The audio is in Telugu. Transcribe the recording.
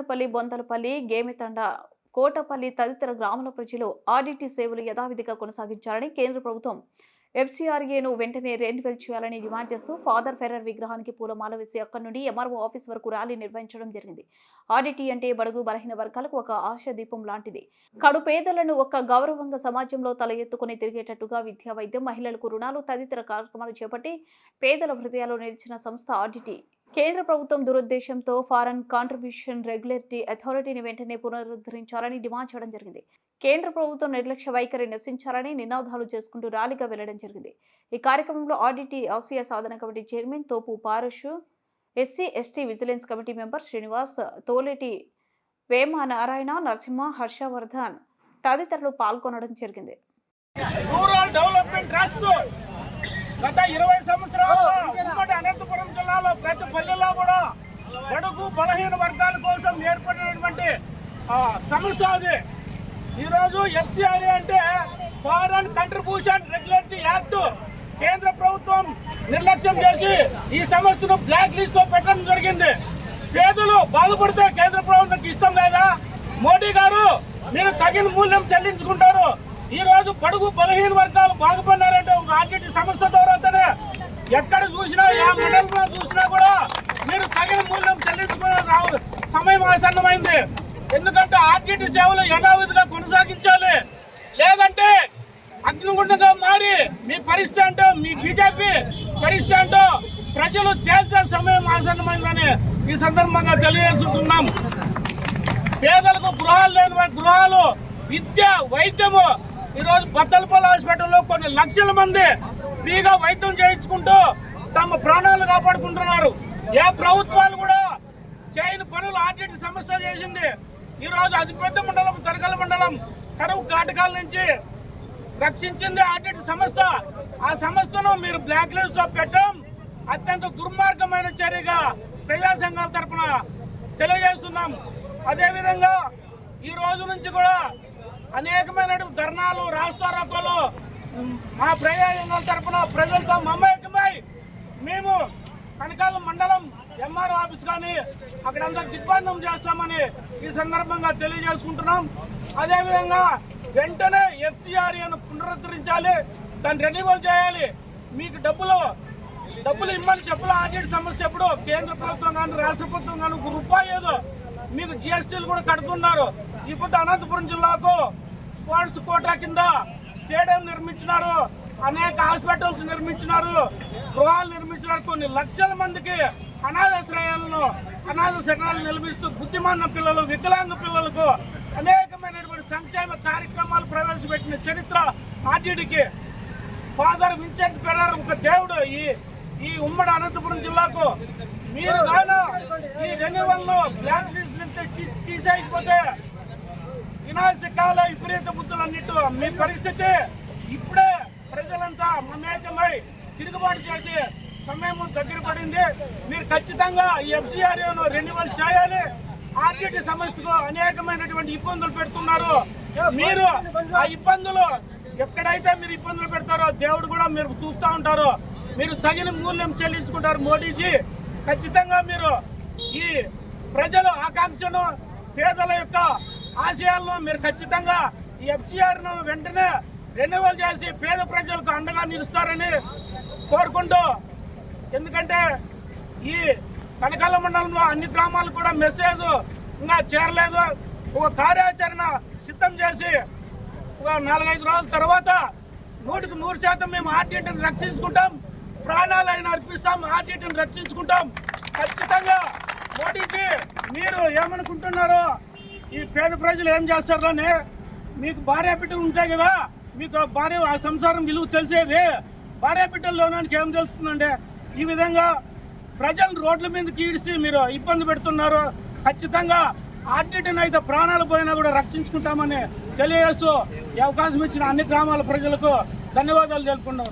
చీకటిమానపల్లి బొంతలపల్లి గేమితండ కోటపల్లి తదితర గ్రామాల ప్రజలు ఆర్డీటీ సేవలు యథావిధిగా కొనసాగించాలని కేంద్ర ప్రభుత్వం ఎఫ్సీఆర్ఏను వెంటనే రెన్యువల్ చేయాలని డిమాండ్ చేస్తూ ఫాదర్ ఫెర్రర్ విగ్రహానికి పూలమాల వేసి అక్కడి నుండి ఎంఆర్ఓ ఆఫీస్ వరకు ర్యాలీ నిర్వహించడం జరిగింది. ఆర్డీటీ అంటే బడుగు బలహీన వర్గాలకు ఒక ఆశ దీపం లాంటిది. కడు పేదలను ఒక గౌరవంగా సమాజంలో తల ఎత్తుకుని తిరిగేటట్టుగా విద్యా వైద్యం మహిళలకు రుణాలు తదితర కార్యక్రమాలు చేపట్టి పేదల హృదయాల్లో నిలిచిన సంస్థ ఆర్డిటీ. కేంద్ర ప్రభుత్వం దురుద్దేశంతో ఫారెన్ కాంట్రిబ్యూషన్ రెగ్యులేటరీ అథారిటీని వెంటనే పునరుద్ధరించాలని డిమాండ్ చేయడం జరిగింది. కేంద్ర ప్రభుత్వం నిర్లక్ష్య వైఖరి నశించాలని నినాదాలు చేసుకుంటూ ర్యాలీగా వెళ్ళడం జరిగింది. ఈ కార్యక్రమంలో ఆడిటీ ఆసియా సాధన కమిటీ చైర్మన్ తోపు పారుషు SC ST vigilance committee member Srinivas Toleti Vema Narayana Narasimha Harshavardhan తదితరులు పాల్గొనడం జరిగింది. రూరల్ డెవలప్మెంట్ ట్రస్ట్ గత ఇరవై సంవత్సరాలు అనంతపురం తెలంగాణలో ప్రతి పల్లెలో కూడా బడుగు బలహీన వర్గాల కోసం ఏర్పడినటువంటి సంస్థ అది. ఈరోజు ఎఫ్సిఆర్ఏ అంటే ఫారెన్ కంట్రిబ్యూషన్ రెగ్యులేటరీ యాక్ట్ కేంద్ర ప్రభుత్వం నిర్లక్ష్యం చేసి ఈ సంస్థను బ్లాక్ లిస్ట్లో పెట్టడం జరిగింది. పేదలు బాగుపడితే కేంద్ర ప్రభుత్వం ఇష్టం లేదా? మోడీ గారు మీరు తగిన మూల్యం చెల్లించుకుంటారు. ఈ రోజు బడుగు బలహీన వర్గాలు బాగుపడినారంటే ఒక ఆర్టీటీ సంస్థ ద్వారానే ఎక్కడ చూసినా ఏ మండలంలో చూసినా కూడా మీరు తగిన మూల్యం చెల్లించుకునే రావు- సమయం ఆసన్నమైంది. ఎందుకంటే ఆర్టీటీ సేవలు యథావిధిగా కొనసాగించాలి. లేదంటే అగ్నిగుండంగా మారి మీ పరిస్థితి అంటే మీ బీజేపీ పరిస్థితి అంటే ప్రజలు తేల్చే సమయం ఆసన్నమైందని ఈ సందర్భంగా తెలియజేసుకుంటున్నాం. పేదలకు గృహాలు లేని వారి గృహాలు విద్య వైద్యము ఈరోజు బద్దలపల్లి హాస్పిటల్లో కొన్ని లక్షల మంది ఫ్రీగా వైద్యం చేయించుకుంటూ తమ ప్రాణాలు కాపాడుకుంటున్నారు. ఏ ప్రభుత్వాలు కూడా చేయని పనులు ఆర్టీటీ సంస్థ చేసింది. ఈరోజు అతిపెద్ద మండలం తరగల మండలం కరువు కాటకాల నుంచి రక్షించింది ఆర్టీటీ సంస్థ. ఆ సంస్థను మీరు బ్లాక్ లిస్ట్లో పెట్టడం అత్యంత దుర్మార్గమైన చర్యగా ప్రజా సంఘాల తరపున తెలియజేస్తున్నాం. అదేవిధంగా ఈ రోజు నుంచి కూడా అనేకమైన ధర్నాలు రాస్తారోకోలు మా ప్రజా తరఫున ప్రజలతో మమ్మకమై మేము కనకాల మండలం ఎంఆర్ ఆఫీస్ కానీ అక్కడంతా దిగ్బంధం చేస్తామని ఈ సందర్భంగా తెలియజేసుకుంటున్నాం. అదేవిధంగా వెంటనే ఎఫ్సిఆర్ఏను పునరుద్ధరించాలి దాన్ని రెన్యువల్ చేయాలి. మీకు డబ్బులు డబ్బులు ఇమ్మని చెప్పుల ఆర్జెడ్ సమస్య ఎప్పుడు కేంద్ర ప్రభుత్వం కానీ రాష్ట్ర ప్రభుత్వం కానీ ఒక రూపాయి ఏదో మీకు జిఎస్టీలు కూడా కడుతున్నారు. ఇప్పుడు అనంతపురం జిల్లాకు స్పాట్స్ కోటా కింద స్టేడియం నిర్మించినారు అనేక హాస్పిటల్స్ నిర్మించినారు గృహాలు నిర్మించినారు కొన్ని లక్షల మందికి అనాథాశ్రయాలను అనాథ శరణాలు నిర్మిస్తూ బుద్ధిమాన పిల్లలు వికలాంగ పిల్లలకు అనేకమైనటువంటి సంక్షేమ కార్యక్రమాలు ప్రవేశపెట్టిన చరిత్ర ఆర్టీడీకి ఫాదర్ విన్సెంట్ పెరర్ ఒక దేవుడు. ఈ ఈ ఉమ్మడి అనంతపురం జిల్లాకు మీరు గాన ఈ రెన్యువల్ బ్లాక్ లిస్ట్ నుంచి తీసేయకపోతే వినాశకాల విపరీత బుద్ధులన్నిటి మీ పరిస్థితి ఇప్పుడే ప్రజలంతా మమేకమై తిరుగుబాటు చేసి సమయం దగ్గర పడింది. మీరు ఖచ్చితంగా ఈ ఎఫ్సిఆర్ఏను రెన్యువల్ చేయాలి. ఆర్టీటీ సంస్థకు అనేకమైనటువంటి ఇబ్బందులు పెడుతున్నారు. మీరు ఆ ఇబ్బందులు ఎక్కడైతే మీరు ఇబ్బందులు పెడతారో దేవుడు కూడా మీరు చూస్తూ ఉంటారు. మీరు తగిన మూల్యం చెల్లించుకుంటారు మోడీజీ. ఖచ్చితంగా మీరు ఈ ప్రజల ఆకాంక్షను పేదల యొక్క ఆశయాలను మీరు ఖచ్చితంగా ఈ ఎఫ్సిఆర్ను వెంటనే రెన్యువల్ చేసి పేద ప్రజలకు అండగా నిలుస్తారని కోరుకుంటూ ఎందుకంటే ఈ కనకాల మండలంలో అన్ని గ్రామాలు కూడా మెసేజ్ ఇంకా చేరలేదు. ఒక కార్యాచరణ సిద్ధం చేసి ఒక నాలుగైదు రోజుల తర్వాత నూటికి నూరు శాతం మేము ఆర్టీటీని రక్షించుకుంటాం. ప్రాణాలైన అర్పిస్తాం ఆర్టీటీని రక్షించుకుంటాం. ఖచ్చితంగా మోడీకి మీరు ఏమనుకుంటున్నారో ఈ పేద ప్రజలు ఏం చేస్తారని మీకు భార్య బిడ్డలు ఉంటాయి కదా మీకు ఆ భార్య ఆ సంసారం విలువ తెలిసేది. భార్య బిడ్డల్లోనానికి ఏం తెలుస్తుందండి? ఈ విధంగా ప్రజలు రోడ్ల మీదకి ఈడ్చి మీరు ఇబ్బంది పెడుతున్నారు. ఖచ్చితంగా ఆర్టీటీని అయితే ప్రాణాలు పోయినా కూడా రక్షించుకుంటామని తెలియజేస్తూ అవకాశం ఇచ్చిన అన్ని గ్రామాల ప్రజలకు ధన్యవాదాలు తెలుపుకున్నాం